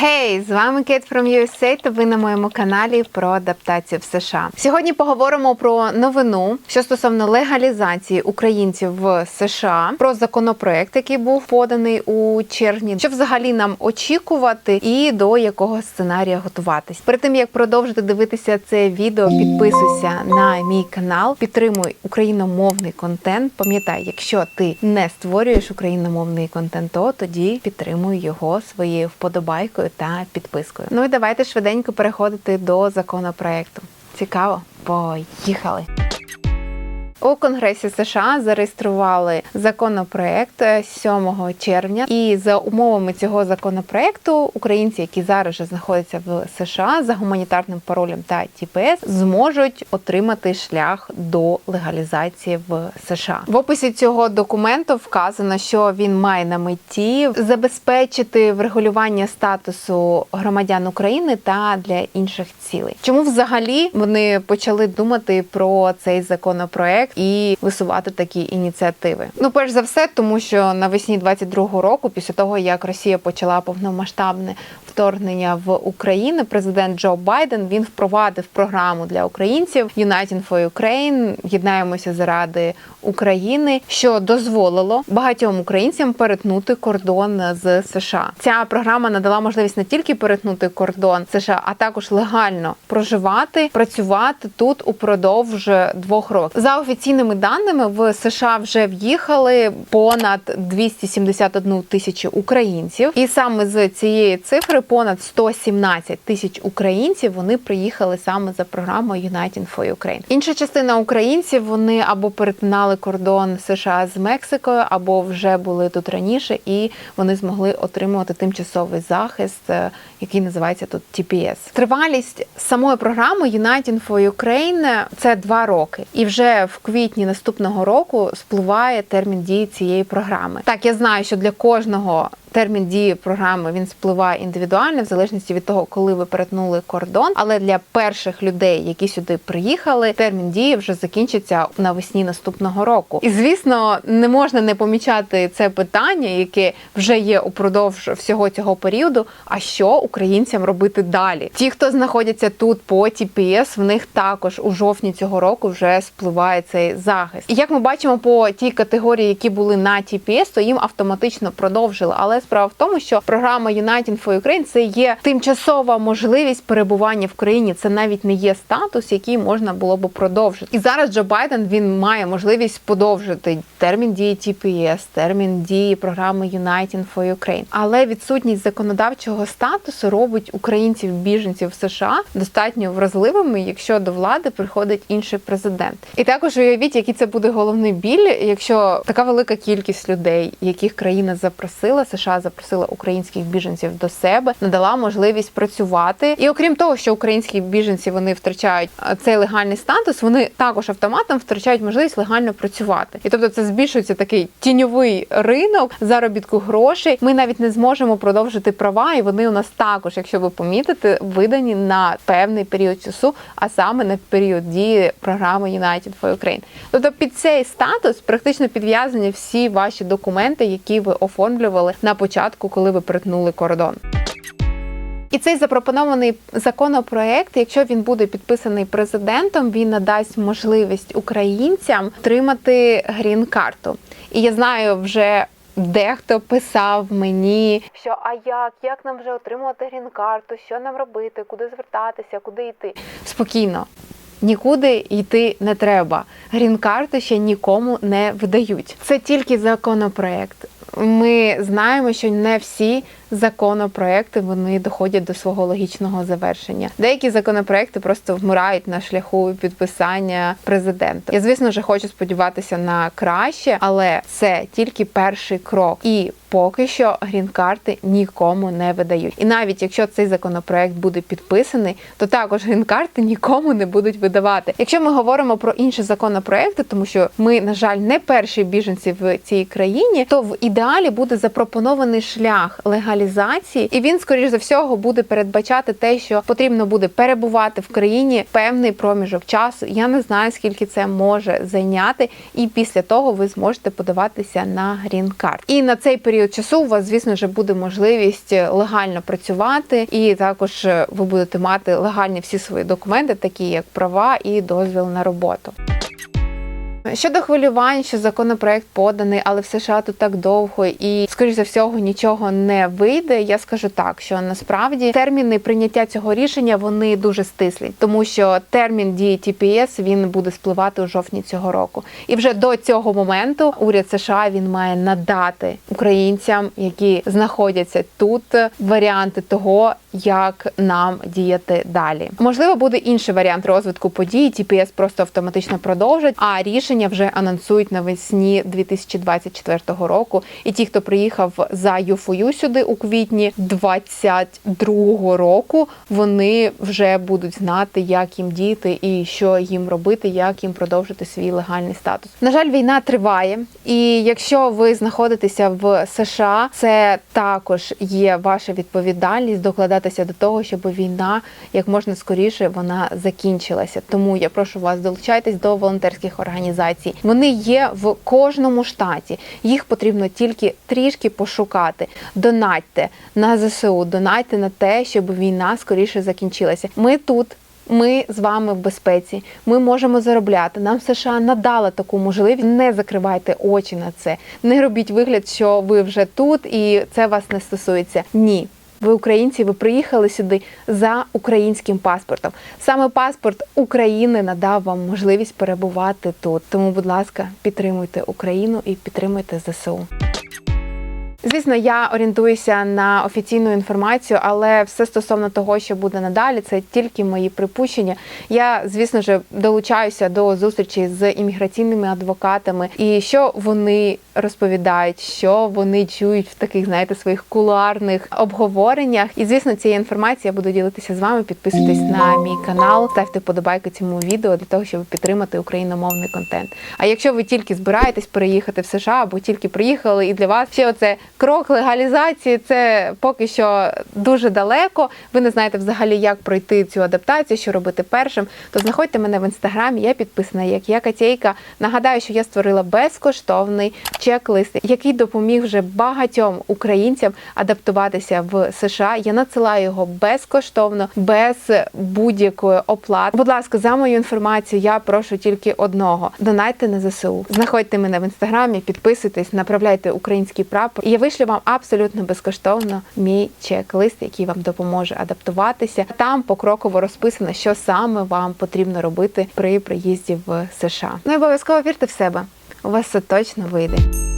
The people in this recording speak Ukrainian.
Хей, з вами Kate from USA та ви на моєму каналі про адаптацію в США. Сьогодні поговоримо про новину, що стосовно легалізації українців в США, про законопроект, який був поданий у червні, що взагалі нам очікувати, і до якого сценарія готуватись. Перед тим як продовжити дивитися це відео, підписуйся на мій канал, підтримуй україномовний контент. Пам'ятай, якщо ти не створюєш україномовний контент, то тоді підтримуй його своєю вподобайкою та підпискою. Ну і давайте швиденько переходити до законопроекту. Цікаво, поїхали! У Конгресі США зареєстрували законопроект 7 червня, і за умовами цього законопроекту українці, які зараз вже знаходяться в США за гуманітарним паролем та ТПС, зможуть отримати шлях до легалізації в США. В описі цього документу вказано, що він має на меті забезпечити врегулювання статусу громадян України та для інших цілей. Чому взагалі вони почали думати про цей законопроект? І висувати такі ініціативи. Ну, перш за все, тому що навесні 22-го року, після того як Росія почала повномасштабне вторгнення в Україну, президент Джо Байден він впровадив програму для українців Uniting for Ukraine, єднаємося заради України, що дозволило багатьом українцям перетнути кордон з США. Ця програма надала можливість не тільки перетнути кордон США, а також легально проживати, працювати тут упродовж двох років. За офіційними даними в США вже в'їхали понад 271 тисячу українців, і саме з цієї цифри понад 117 тисяч українців вони приїхали саме за програмою Uniting for Ukraine. Інша частина українців вони або перетинали кордон США з Мексикою, або вже були тут раніше, і вони змогли отримувати тимчасовий захист, е, який називається тут TPS. Тривалість самої програми Uniting for Ukraine – це два роки, і вже в квітні наступного року спливає термін дії цієї програми. Так, я знаю, що для кожного термін дії програми він спливає індивідуально, в залежності від того, коли ви перетнули кордон. Але для перших людей, які сюди приїхали, термін дії вже закінчиться навесні наступного року. І звісно, не можна не помічати це питання, яке вже є упродовж всього цього періоду. А що українцям робити далі? Ті, хто знаходяться тут по TPS, в них також у жовтні цього року вже спливає цей захист. І як ми бачимо по тій категорії, які були на TPS, то їм автоматично продовжили. Але справа в тому, що програма Uniting for Ukraine це є тимчасова можливість перебування в країні. Це навіть не є статус, який можна було би продовжити. І зараз Джо Байден він має можливість подовжити термін дії TPS, термін дії програми Uniting for Ukraine. Але відсутність законодавчого статусу робить українців біженців в США достатньо вразливими, якщо до влади приходить інший президент. І також уявіть, який це буде головний біль, якщо така велика кількість людей, яких країна запросила, США запросила українських біженців до себе, надала можливість працювати. І окрім того, що українські біженці вони втрачають цей легальний статус, вони також автоматом втрачають можливість легально працювати. І тобто це збільшується такий тіньовий ринок заробітку грошей. Ми навіть не зможемо продовжити права, і вони у нас також, якщо ви помітите, видані на певний період часу, а саме на період дії програми United for Ukraine. Тобто під цей статус практично підв'язані всі ваші документи, які ви оформлювали на початку, коли ви перетнули кордон. І цей запропонований законопроект, якщо він буде підписаний президентом, він надасть можливість українцям отримати грін-карту. І я знаю вже. Дехто писав мені, що а як, як нам вже отримувати грін-карту, що нам робити, куди звертатися, куди йти. Спокійно, нікуди йти не треба. Грін-карти ще нікому не видають. Це тільки законопроект. Ми знаємо, що не всі законопроекти вони доходять до свого логічного завершення. Деякі законопроекти просто вмирають на шляху підписання президента. Я звісно ж хочу сподіватися на краще, але це тільки перший крок. І поки що грін-карти нікому не видають. І навіть якщо цей законопроект буде підписаний, то також грін-карти нікому не будуть видавати. Якщо ми говоримо про інші законопроекти, тому що ми, на жаль, не перші біженці в цій країні, то в ідеалі буде запропонований шлях легалізації легалізації, і він, скоріш за всього, буде передбачати те, що потрібно буде перебувати в країні певний проміжок часу. Я не знаю, скільки це може зайняти, і після того ви зможете подаватися на грін-карт. І на цей період часу у вас, звісно, вже буде можливість легально працювати, і також е, ви будете мати легальні всі свої документи, такі як права і дозвіл на роботу. Щодо хвилювань, що законопроект поданий, але в США тут так довго і, скоріш за всього, нічого не вийде. Я скажу так, що насправді терміни прийняття цього рішення вони дуже стислі, тому що термін дії TPS він буде спливати у жовтні цього року. І вже до цього моменту уряд США він має надати українцям, які знаходяться тут, варіанти того, як нам діяти далі. Можливо, буде інший варіант розвитку подій. TPS просто автоматично продовжить, а рішення вже анонсують навесні 2024 року. І ті, хто приїхав за ЮФОЮ сюди у квітні 22 року, вони вже будуть знати, як їм діяти і що їм робити, як їм продовжити свій легальний статус. На жаль, війна триває, і якщо ви знаходитеся в США, це також є ваша відповідальність докладатися до того, щоб війна як можна скоріше вона закінчилася. Тому я прошу вас долучайтесь до волонтерських організацій. Вони є в кожному штаті. Їх потрібно тільки трішки пошукати. Донатьте на ЗСУ, донатьте на те, щоб війна скоріше закінчилася. Ми тут. Ми з вами в безпеці. Ми можемо заробляти. Нам США надала таку можливість. Не закривайте очі на це. Не робіть вигляд, що ви вже тут і це вас не стосується. Ні. Ви українці, ви приїхали сюди за українським паспортом. Саме паспорт України надав вам можливість перебувати тут. Тому, будь ласка, підтримуйте Україну і підтримуйте ЗСУ. Звісно, я орієнтуюся на офіційну інформацію, але все стосовно того, що буде надалі, це тільки мої припущення. Я, звісно ж, долучаюся до зустрічі з імміграційними адвокатами, і що вони розповідають, що вони чують в таких, знаєте, своїх кулуарних обговореннях. І звісно, цією інформацією я буду ділитися з вами. Підписуйтесь на мій канал, ставте вподобайки цьому відео для того, щоб підтримати україномовний контент. А якщо ви тільки збираєтесь переїхати в США або тільки приїхали, і для вас ще оце крок легалізації, це поки що дуже далеко. Ви не знаєте взагалі, як пройти цю адаптацію, що робити першим. То знаходьте мене в інстаграмі. Я підписана як я Катєйка. Нагадаю, що я створила безкоштовний чек-лист, який допоміг вже багатьом українцям адаптуватися в США. Я надсилаю його безкоштовно, без будь-якої оплати. Будь ласка, за мою інформацію, я прошу тільки одного: донайте на ЗСУ. Знаходьте мене в інстаграмі, підписуйтесь, направляйте український прапор. І я вишлю вам абсолютно безкоштовно мій чек-лист, який вам допоможе адаптуватися. Там покроково розписано, що саме вам потрібно робити при приїзді в США. Ну і обов'язково вірте в себе. У вас все точно вийде.